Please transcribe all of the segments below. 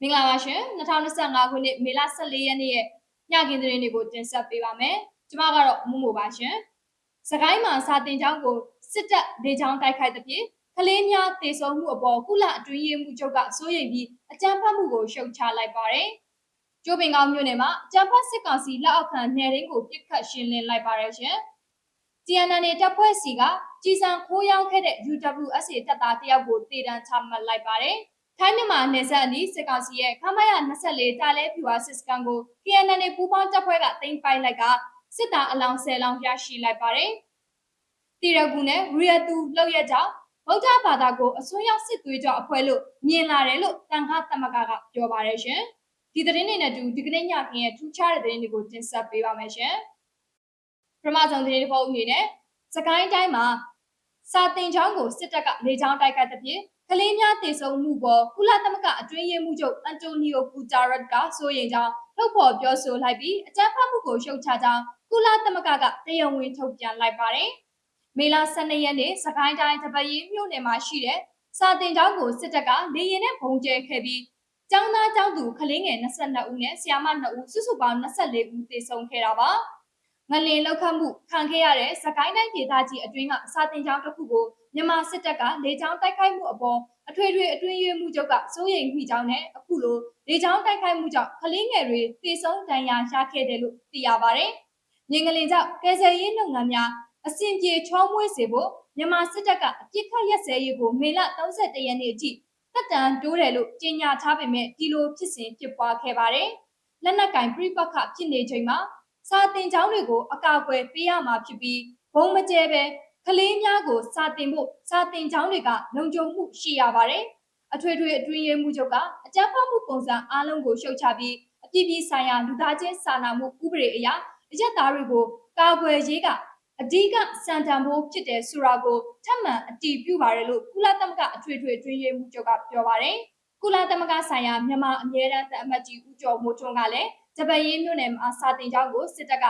မင်္ဂလာပါရှင်2025ခုနှစ်မေလ14ရက်နေ့ရဲ့ညကင်းသတင်းတွေကိုတင်ဆက်ပေးပါမယ်။ကျွန်မကတော့မူမိုပါရှင်။စကိုင်းမှာစာတင်ကျောင်းကိုစစ်တပ်ဒေချောင်းတိုက်ခိုက်တဲ့ပြင်ကလေးများတေဆုံးမှုအပေါ်ကုလအတွင်းရေးမှူးချုပ်ကစိုးရိမ်ပြီးအကြမ်းဖက်မှုကိုရှုတ်ချလိုက်ပါတယ်။ကျိုးပင်ကောင်းမြို့နယ်မှာအကြမ်းဖက်စစ်ကောင်စီလက်အောက်ခံနယ်ရင်းကိုပြစ်ခတ်ရှင်းလင်းလိုက်ပါတယ်ရှင်။ TNN တပ်ဖွဲ့စီကကြီးစံခိုးရောက်ခဲ့တဲ့ UWSA တပ်သားတယောက်ကိုတေတံချမှတ်လိုက်ပါတယ်။ ထိုင်းမြန်မာနယ်စပ်အနီးစစ်ကောင်စီရဲ့ခမရ24တာလဲဖြူဟာစစ်စကန်ကို KNN ပူးပေါင်းတပ်ဖွဲ့ကတင်ပိုက်လိုက်ကစစ်သားအလောင်း10လောင်းရရှိလိုက်ပါတယ်။တီရကူနဲ့ရီယတူလောက်ရကြောင်းဗုဒ္ဓဘာသာကိုအစွန်းရောက်စစ်သွေးကြောအဖွဲ့လို့မြင်လာတယ်လို့တန်ခါသမဂကကပြောပါတယ်ရှင်။ဒီသတင်းတွေနဲ့တူဒီကနေ့ညခင်းရဲ့ထူးခြားတဲ့သတင်းတွေကိုတင်ဆက်ပေးပါမယ်ရှင်။ပထမဆုံးသတင်းတစ်ပုဒ်အနေနဲ့စကိုင်းတိုင်းမှာစာတင်ချောင်းကိုစစ်တပ်ကလေကြောင်းတိုက်ခိုက်တဲ့ပြင် ကလေးများတည်ဆုံမှုပေါ်ကုလသမဂ္ဂအတွင်းရေးမှူးချုပ်အန်တိုနီယိုပူတာရတ်ကဆိုရင်ကြောင်းထုတ်ဖော်ပြောဆိုလိုက်ပြီးအကြမ်းဖက်မှုကိုရှုတ်ချကြောင်းကုလသမဂ္ဂကတရားဝင်ထုတ်ပြန်လိုက်ပါတယ်။မေလ12ရက်နေ့စကိုင်းတိုင်းတပရီမြို့နယ်မှာရှိတဲ့စာတင်ကျောင်းကိုစစ်တပ်ကလေရင်နဲ့ပုံကျဲခဲ့ပြီးကျောင်းသားကျောင်းသူကလေးငယ်22ဦးနဲ့ဆရာမ2ဦးစုစုပေါင်း24ဦးသေဆုံးခဲ့တာပါ။ငလင်လောက်ခတ်မှုခံခဲ့ရတဲ့စကိုင်းတိုင်းဒေသကြီးအတွင်းကစာတင်ကျောင်းတစ်ခုကို မြန်မာစစ်တပ်ကလေကြောင်းတိုက်ခိုက်မှုအပေါ်အထွေထွေအတွင်းရေးမှူးချုပ်ကစိုးရိမ်မိကြောင်းနဲ့အခုလိုလေကြောင်းတိုက်ခိုက်မှုကြောင့်ကလေးငယ်တွေသေဆုံးဒဏ်ရာရခဲ့တယ်လို့သိရပါတယ်။မြင်းကလင်ကြောင့်ကယ်ဆယ်ရေးလုပ်ငန်းများအစဉ်ပြေချောမွေ့စေဖို့မြန်မာစစ်တပ်ကအပြစ်ခတ်ရက်စဲရေးကိုမေလ31ရက်နေ့အထိတက်တန်တိုးတယ်လို့ကြေညာထားပေမဲ့ဒီလိုဖြစ်စဉ်ဖြစ်ပွားခဲ့ပါတယ်။လက်နက်ကင်ပြိပခဖြစ်နေချိန်မှာစာတင်ကျောင်းတွေကိုအကာအကွယ်ပေးရမှာဖြစ်ပြီးဘုံမကျဲပဲ ကလေးများကိုစာတင်ဖို့စာတင်ကျောင်းတွေကလုံခြုံမှုရှိရပါတယ်။အထွေထွေအတွင်းရေးမှူးချုပ်ကအကြမ်းဖက်မှုပုံစံအလုံးကိုရှုတ်ချပြီးအပြည့်ပြည့်ဆိုင်ရာလူသားချင်းစာနာမှုဥပဒေအရအရက်သားတွေကိုကာကွယ်ရေးကအဓိကစံတန်ဖိုးဖြစ်တယ်ဆိုတာကိုထပ်မံအတည်ပြုပါတယ်လို့ကုလသမဂ္ဂအထွေထွေအတွင်းရေးမှူးချုပ်ကပြောပါတယ်။ကုလသမဂ္ဂဆိုင်ရာမြန်မာအမြဲတမ်းအမတ်ကြီးဦးကျော်မိုးထွန်းကလည်းဂျပန်ရေးမြို့နယ်မှာစာတင်ကျောင်းကိုစစ်တပ်က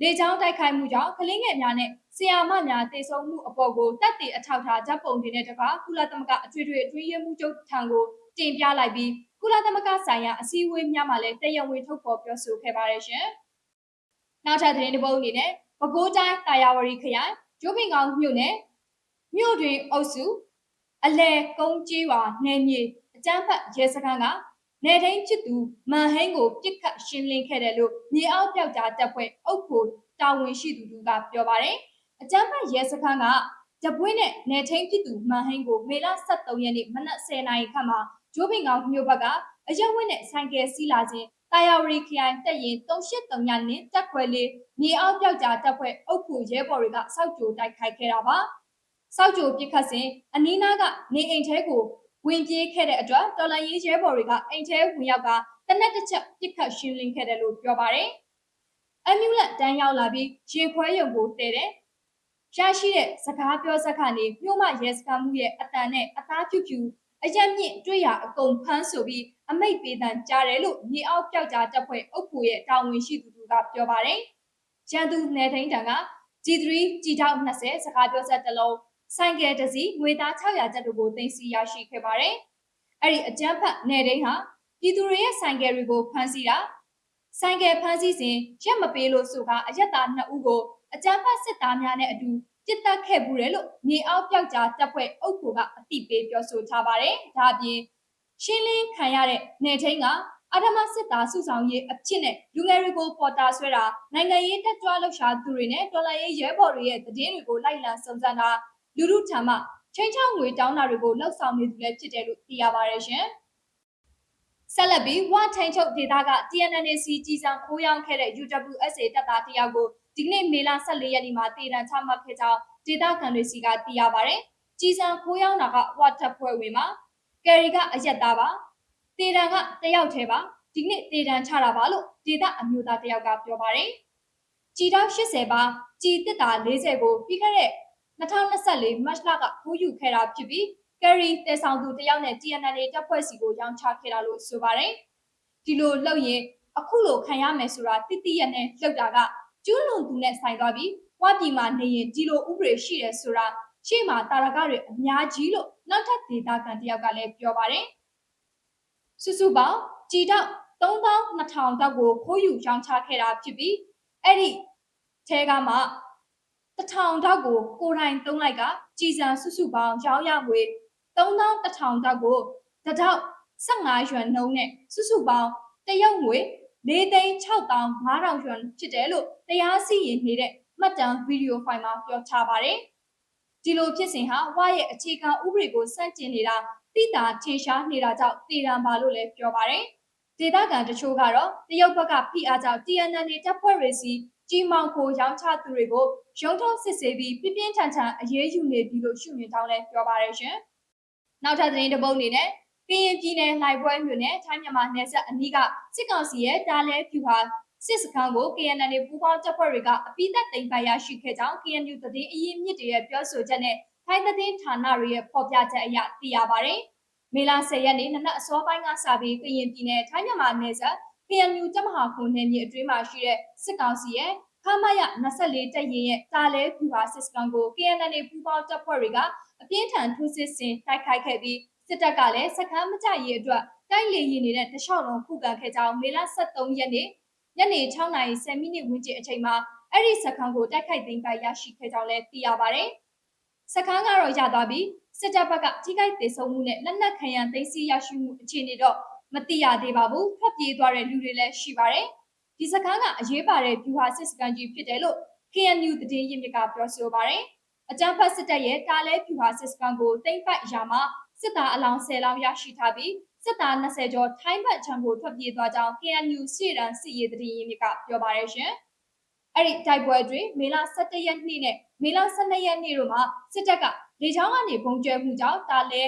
လေကြောင်းတိုက်ခိုက်မှုကြောင့်ကလေးငယ်များနဲ့ဆရာမများတေဆုံးမှုအပေါ်ကိုတပ်တည်အထောက်ထားဓာတ်ပုံတွေနဲ့တကွာကုလသမဂ္ဂအထွေထွေအတွင်းရေးမှူးချုပ်ထံကိုတင်ပြလိုက်ပြီးကုလသမဂ္ဂဆိုင်ရာအစည်းအဝေးများမှာလည်းတရားဝင်ထုတ်ဖော်ပြောဆိုခဲ့ပါတယ်ရှင်။နောက်ထပ်သတင်းတစ်ပုဒ်အနေနဲ့ပဲခူးတိုင်းတာယာဝတီခရိုင်ကျိုးပင်ကောင်မြို့နယ်မြို့တွင်အုပ်စုအလဲကုန်းကြီးဝါနယ်မြေအကျန်းဖတ်ရဲစခန်းက နေထိန်ဖြစ်သူမန်ဟိန်းကိုပြစ်ခတ်ရှင်းလင်းခဲ့တယ်လို့မြေအောက်ပြောက်ကြားတပ်ဖွဲ့အုပ်ဖို့တာဝန်ရှိသူတို့ကပြောပါတယ်။အကြမ်းဖက်ရဲစခန်းကကြပွင့်နဲ့နေထိန်ဖြစ်သူမန်ဟိန်းကိုမေလ23ရက်နေ့မနက်10:00နာရီခန့်မှာဂျိုးပင်ကောင်မြို့ဘက်ကအရက်ဝင်းနဲ့ဆိုင်ကယ်စီးလာခြင်းတာယာဝရီခရိုင်တက်ရင်383ညနဲ့တက်ခွဲလေးမြေအောက်ပြောက်ကြားတပ်ဖွဲ့အုပ်ဖို့ရဲဘော်တွေကစောက်ကြိုတိုက်ခိုက်ခဲ့တာပါ။စောက်ကြိုပြစ်ခတ်စဉ်အနီးနားကနေအိမ်ထဲကို ဝင်ပြေးခဲ့တဲ့အတွက်တော်လန်ရေးရဲဘော်တွေကအိမ်ထဲဝင်ရောက်ကတနက်တစ်ချက်ပြစ်ခတ်ရှင်းလင်းခဲ့တယ်လို့ပြောပါတယ်။အမြူလက်တန်းရောက်လာပြီးရေခွဲရုံကိုတဲတယ်။ရရှိတဲ့စကားပြောစကားနေမြို့မရဲစခန်းမှုရဲ့အတန်နဲ့အသားဖြူဖြူအရက်မြင့်တွေ့ရအကုန်ဖမ်းဆိုပြီးအမိတ်ပေးတန်ကြားတယ်လို့မြေအောက်ပြောက်ကြားတပ်ဖွဲ့အုပ်ဖို့ရဲ့တာဝန်ရှိသူတို့ကပြောပါတယ်။ရန်သူနယ်ထိန်တန်က G3 G20 စကားပြောဆက်တစ်လုံး ဆိုင်ကယ်တစ်စီးငွေသား600ကျပ်တို့ကိုတင်စီရရှိခဲ့ပါတယ်။အဲ့ဒီအကြမ်းဖက်နယ်ဒိန်းဟာပြည်သူတွေရဲ့ဆိုင်ကယ်တွေကိုဖမ်းဆီးတာဆိုင်ကယ်ဖမ်းဆီးစဉ်ရက်မပေးလို့ဆိုကအရက်သား2ဦးကိုအကြမ်းဖက်စစ်သားများနဲ့အတူပြစ်တက်ခဲ့ဘူးတယ်လို့မြေအောက်ပြောက်ကြားတပ်ဖွဲ့အုပ်ကိုကအတိပေးပြောဆိုထားပါတယ်။ဒါအပြင်ရှင်းလင်းခံရတဲ့နယ်ထိန်ကအထမစစ်သားစုဆောင်ရေးအဖြစ်နဲ့လူငယ်တွေကိုပေါ်တာဆွဲတာနိုင်ငံရေးတက်ကြွလှုပ်ရှားသူတွေနဲ့တော်လှန်ရေးရဲဘော်တွေရဲ့တည်င်းတွေကိုလိုက်လံစုံစမ်းတာ လူလူထံမှချင်းချောင်းငွေတောင်းတာတွေကိုလှုပ်ဆောင်နေသူလည်းဖြစ်တယ်လို့သိရပါတယ်ရှင်။ဆက်လက်ပြီးဝထိုင်ချုပ်ဒေတာက TNNC ကြီးစံခိုးရောင်းခဲ့တဲ့ UWSA တပ်သားတယောက်ကိုဒီကနေ့မေလ14ရက်နေ့မှာတည်တံချမှတ်ခဲ့ကြောင်းဒေတာခံတွေစီကသိရပါတယ်။ကြီးစံခိုးရောင်းတာကဝတ်တပ်ဖွဲ့ဝင်မှာကယ်ရီကအရက်သားပါ။တည်တံကတယောက်တည်းပါ။ဒီနေ့တည်တံချတာပါလို့ဒေတာအမျိုးသားတယောက်ကပြောပါတယ်။ကြည်တောက်80ပါကြည်တစ်တာ40ကိုပြီးခဲ့တဲ့ 2024မတ်လကခိုးယူခဲ့တာဖြစ်ပြီးကယ်ရီတဲဆောင်သူတယောက်နဲ့ TNL တပ်ဖွဲ့စီကိုရောင်းချခဲ့တာလို့ဆိုပါတယ်။ဒီလိုလုပ်ရင်အခုလိုခံရမယ်ဆိုတာတိတိယနဲ့လှုပ်တာကကျူးလွန်သူနဲ့ဆိုင်သွားပြီးဝါပြည်မှာနေရင်ဒီလိုဥပဒေရှိတယ်ဆိုတာရှေ့မှာတာရကတွေအများကြီးလို့နောက်ထပ်ဒေတာခံတယောက်ကလည်းပြောပါတယ်။စုစုပေါင်းကြည်တောက်3200တောက်ကိုခိုးယူရောင်းချခဲ့တာဖြစ်ပြီးအဲ့ဒီထဲကမှ 1000တောက်ကိုကိုယ်တိုင်သုံးလိုက်ကကြည်စံစုစုပေါင်းရောင်းရငွေ3100တောက်ကိုတတောက်15ရွမ်နှုန်းနဲ့စုစုပေါင်းတရုတ်ငွေ၄သိန်း6500ရွမ်ဖြစ်တယ်လို့တရားစီရင်နေတဲ့မှတ်တမ်းဗီဒီယိုဖိုင်မှာပြောထားပါတယ်။ဒီလိုဖြစ်စဉ်ဟာဝါရဲ့အခြေခံဥပဒေကိုစန့်ကျင်နေတာတိတာထင်ရှားနေတာကြောင့်တည်ရန်ပါလို့လည်းပြောပါတယ်။ဒေသခံတချို့ကတော့တရုတ်ဘက်ကဖိအားကြောင့် TNN တပ်ဖွဲ့တွေစီ ကြီးမောင်ကိုရောင်းချသူတွေကိုရုံးထုတ်စစ်ဆေးပြီးပြင်းပြင်းထန်ထန်အရေးယူနေပြီလို့ရှုမြင်ကြောင်းလည်းပြောပါတယ်ရှင်။နောက်ထပ်သတင်းတစ်ပုဒ်အနေနဲ့ကရင်ပြည်နယ်လှိုင်ပွဲမြို့နယ်ထိုင်းမြန်မာနယ်စပ်အနီးကစစ်ကောင်စီရဲ့တားလဲဖြူဟာစစ်စခန်းကို KNN ပူးပေါင်းတပ်ဖွဲ့တွေကအပိသက်သိမ်းပိုက်ရရှိခဲ့ကြောင်း KNU သတင်းအရင်းမြစ်တွေရဲ့ပြောဆိုချက်နဲ့ထိုင်းသတင်းဌာနတွေရဲ့ဖော်ပြချက်အရသိရပါတယ်။မေလ10ရက်နေ့နနက်အစောပိုင်းကစပြီးကရင်ပြည်နယ်ထိုင်းမြန်မာနယ်စပ် KNU တပ်မဟာခုနယ်မြေအတွင်းမှာရှိတဲ့စစ်ကောင်စီရဲ့ခမရ24တပ်ရင်ရဲ့တာလဲဖြူဟာစစ်စခန်းကို KNN ပူးပေါင်းတပ်ဖွဲ့တွေကအပြင်းထန်ထိုးစစ်ဆင်တိုက်ခိုက်ခဲ့ပြီးစစ်တပ်ကလည်းစခန်းမကြရေးအတွက်တိုက်လေရင်နေတဲ့တလျှောက်လုံးခုခံခဲ့ကြောင်းမေလ23ရက်နေ့ညနေ6:10မိနစ်ဝန်းကျင်အချိန်မှာအဲ့ဒီစခန်းကိုတိုက်ခိုက်သိမ်းပိုက်ရရှိခဲ့ကြောင်းလည်းသိရပါတယ်။စခန်းကတော့ရသွားပြီးစစ်တပ်ဘက်ကကြီးကိုက်တေဆုံးမှုနဲ့လက်နက်ခံရန်သိမ်းဆည်းရရှိမှုအခြေအနေတော့ မသိရသေးပါဘူး။ထွက်ပြေးသွားတဲ့လူတွေလည်းရှိပါတယ်။ဒီစခန်းကအရေးပါတဲ့ဗျူဟာစစ်စခန်းကြီးဖြစ်တယ်လို့ KNU သတင်းရင်းမြစ်ကပြောဆိုပါတယ်။အကြမ်းဖက်စစ်တပ်ရဲ့တားလဲဗျူဟာစစ်စခန်းကိုသိမ်းပိုက်ရာမှာစစ်သားအလောင်း10လောင်းရရှိထားပြီးစစ်သား20ကျော်ထိုင်းဘက်ခြမ်းကိုထွက်ပြေးသွားကြောင်း KNU စီရန်စီရေးတည်ရင်းမြစ်ကပြောပါရရှင်။အဲ့ဒီတိုက်ပွဲတွင်မေလ17ရက်နေ့နဲ့မေလ12ရက်နေ့တို့မှာစစ်တပ်ကလေကြောင်းကနေပုံကျဲမှုကြောင့်တာလဲ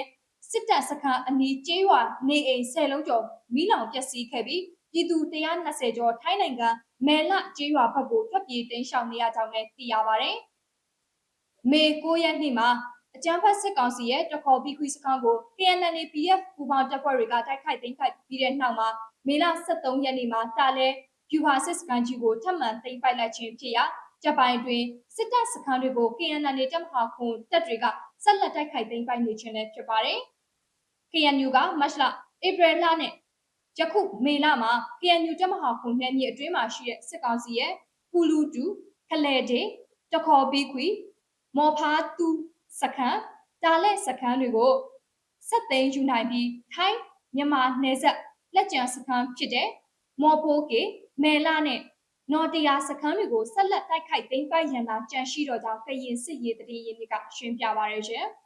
စစ်တပ်စခန်းအနီးကျေးရွာနေအိမ်10လုံးကျော်မိလောင်ပျက်စီးခဲ့ပြီးပြည်သူ120ကျော်ထိုင်းနိုင်ငံမဲလကျေးရွာဘက်ကိုထွက်ပြေးတိမ်းရှောင်နေရကြောင်းလည်းသိရပါတယ်။မေ9ရက်နေ့မှာအကြမ်းဖက်စစ်ကောင်စီရဲ့တခေါ်ပြီးခွေးစခန်းကို KNL PF ပူပေါင်းတပ်ဖွဲ့တွေကတိုက်ခိုက်သိမ်းခိုက်ပြီးတဲ့နောက်မှာမေလ23ရက်နေ့မှာတာလဲဖြူဟာစစ်စခန်းကြီးကိုထပ်မံသိမ်းပိုက်လိုက်ခြင်းဖြစ်ရာဂျပန်တွင်စစ်တပ်စခန်းတွေကို KNL တပ်မဟာခွန်တပ်တွေကဆက်လက်တိုက်ခိုက်သိမ်းပိုက်နေခြင်းလည်းဖြစ်ပါတယ်။ KNU ကမတ်လဧပြီလနဲ့ယခုမေလမှာ KNU တပ်မဟာခွန်နယ်မြေအတွင်းမှာရှိတဲ့စစ်ကောင်စီရဲ့ပူလူတူခလဲဒေတခေါ်ပြီးခွေမော်ဖာတူစခန်းတာလက်စခန်းတွေကိုစက်သိမ်းယူနိုင်ပြီးထိုင်းမြန်မာနယ်စပ်လက်ကျန်စခန်းဖြစ်တဲ့မော်ဖိုးကေမဲလာနဲ့နော်တရာစခန်းတွေကိုဆက်လက်တိုက်ခိုက်သိမ်းပိုက်ရန်သာကြန့်ရှိတော့ကြောင်းကရင်စစ်ရေးတရေရင်းမြစ်ကရှင်းပြပါရရှင်။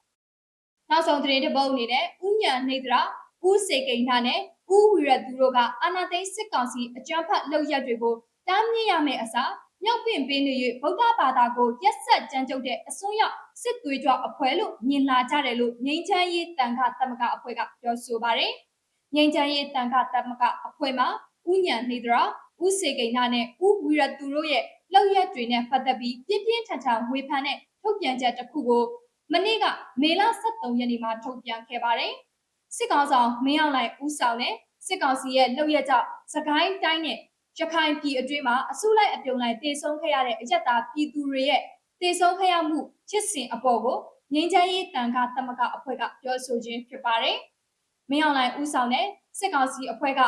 နောက်ဆုံးသတင်းတစ်ပုဒ်အနေနဲ့ဥညာနှိဒရာဦးစေကိန်းနာနဲ့ဦးဝီရသူတို့ကအာနာသိန်းစစ်ကောင်စီအကြမ်းဖက်လုပ်ရက်တွေကိုတားမြစ်ရမယ့်အစားမြောက်ပင့်ပေးနေ၍ဗုဒ္ဓဘာသာကိုရက်ဆက်ကြမ်းကြုတ်တဲ့အစွန်းရောက်စစ်သွေးကြွအဖွဲ့လို့မြင်လာကြတယ်လို့ငိမ့်ချမ်းရေးတန်ခါသမဂအဖွဲ့ကပြောဆိုပါတယ်။ငိမ့်ချမ်းရေးတန်ခါသမဂအဖွဲ့မှာဥညာနေဒရာဥစေကိနာနဲ့ဥဝီရသူတို့ရဲ့လောက်ရက်တွေနဲ့ပတ်သက်ပြီးပြင်းပြင်းထန်ထန်ဝေဖန်တဲ့ထုတ်ပြန်ချက်တစ်ခုကို မနေ့ကမေလ23ရက်နေ့မှာထုတ်ပြန်ခဲ့ပါတယ်။စစ်ကောင်ဆောင်မင်းအောင်လှိုင်ဦးဆောင်တဲ့စစ်ကောင်စီရဲ့လောက်ရက်ကြောင့်စကိုင်းတိုင်းနဲ့ရခိုင်ပြည်အတွင်းမှာအစုလိုက်အပြုံလိုက်တေဆုံးခဲ့ရတဲ့အယက်သားပြည်သူတွေရဲ့တေဆုံးခဲ့ရမှုဖြစ်စဉ်အပေါ်ကိုငင်းချမ်းရေးတန်ခါသမဂအဖွဲ့ကပြောဆိုခြင်းဖြစ်ပါတယ်။မင်းအောင်လှိုင်ဦးဆောင်တဲ့စစ်ကောင်စီအဖွဲ့က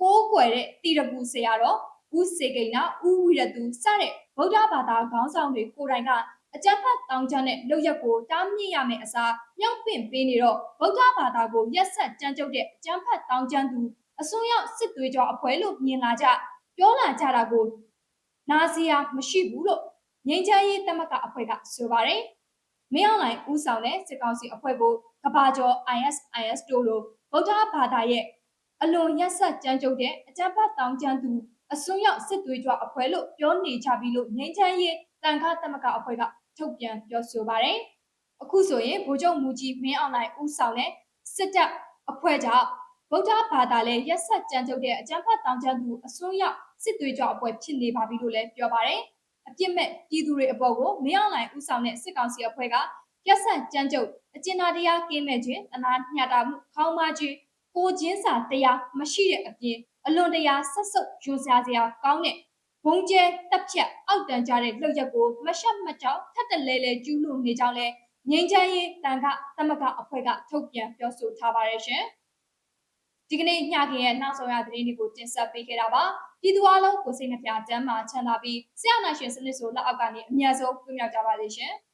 ကိုးကွယ်တဲ့တီရပူဆရာတော်ဦးစေကိန်းနာဦးဝီရသူစတဲ့ဗုဒ္ဓဘာသာခေါင်းဆောင်တွေကိုယ်တိုင်က အကြမ်းဖက်တောင်းချတဲ့လုပ်ရက်ကိုတားမြစ်ရမယ့်အစားမြောက်ပင့်ပေးနေတော့ဗုဒ္ဓဘာသာကိုရက်ဆက်ကြမ်းကြုတ်တဲ့အကြမ်းဖက်တောင်းချသူအစွန်းရောက်စစ်သွေးကြောအဖွဲ့လို့မြင်လာကြပြောလာကြတာကိုနာစီယာမရှိဘူးလို့ငြိမ်းချမ်းရေးတမကအဖွဲ့ကဆိုပါတယ်။မင်းအောင်လှိုင်ဦးဆောင်တဲ့စစ်ကောင်စီအဖွဲ့ကိုကဘာကျော် ISIS တို့လိုဗုဒ္ဓဘာသာရဲ့အလွန်ရက်ဆက်ကြမ်းကြုတ်တဲ့အကြမ်းဖက်တောင်းကျမ်းသူအစွန်းရောက်စစ်သွေးကြွအဖွဲ့လို့ပြောနေကြပြီလို့ငြိမ်းချမ်းရေးတန်ခါတမကအဖွဲ့က ထုတ်ပြန်ပြောဆိုပါတယ်။အခုဆိုရင်ဗိုလ်ချုပ်မူကြီးမင်းအောင်လှိုင်ဦးဆောင်တဲ့စစ်တပ်အဖွဲ့ကြောင့်ဗုဒ္ဓဘာသာလည်းရက်ဆက်ကြမ်းကြုတ်တဲ့အကြမ်းဖက်တောင်းကျမ်းသူအစွန်းရောက်စစ်သွေးကြောအဖွဲ့ဖြစ်နေပါပြီလို့လည်းပြောပါတယ်။အပြစ်မဲ့ပြည်သူတွေအပေါ်ကိုမင်းအောင်လှိုင်ဦးဆောင်တဲ့စစ်ကောင်စီအဖွဲ့ကရက်ဆက်ကြမ်းကြုတ်အကျဉ်းသားတရားကင်းမဲ့ခြင်းတနာညှတာမှုခေါင်းမခြင်းကိုချင်းစာတရားမရှိတဲ့အပြင်အလွန်တရာဆက်ဆုပ်ယွန်စရာစရာကောင်းတဲ့ ဘုံကျဲတက်ဖြတ်အောက်တန်းကြတဲ့လှုပ်ရက်ကိုမရှက်မကြောက်ထပ်တလဲလဲကျူးလွန်နေကြောင်းလဲငြိမ်းချမ်းရေးတန်ခသမဂအဖွဲ့ကထုတ်ပြန်ပြောဆိုထားပါတယ်ရှင်။ဒီကနေ့ညခင်ရဲ့နောက်ဆုံးရသတင်းတွေကိုတင်ဆက်ပေးခဲ့တာပါပြည်သူအလုံးကိုစိတ်နှပြချမ်းသာချမ်းသာပြီးဆရာနာရှင်စနစ်ဆိုလက်အောက်ကနေအများဆုံးပြမြောက်ကြပါလိမ့်ရှင်။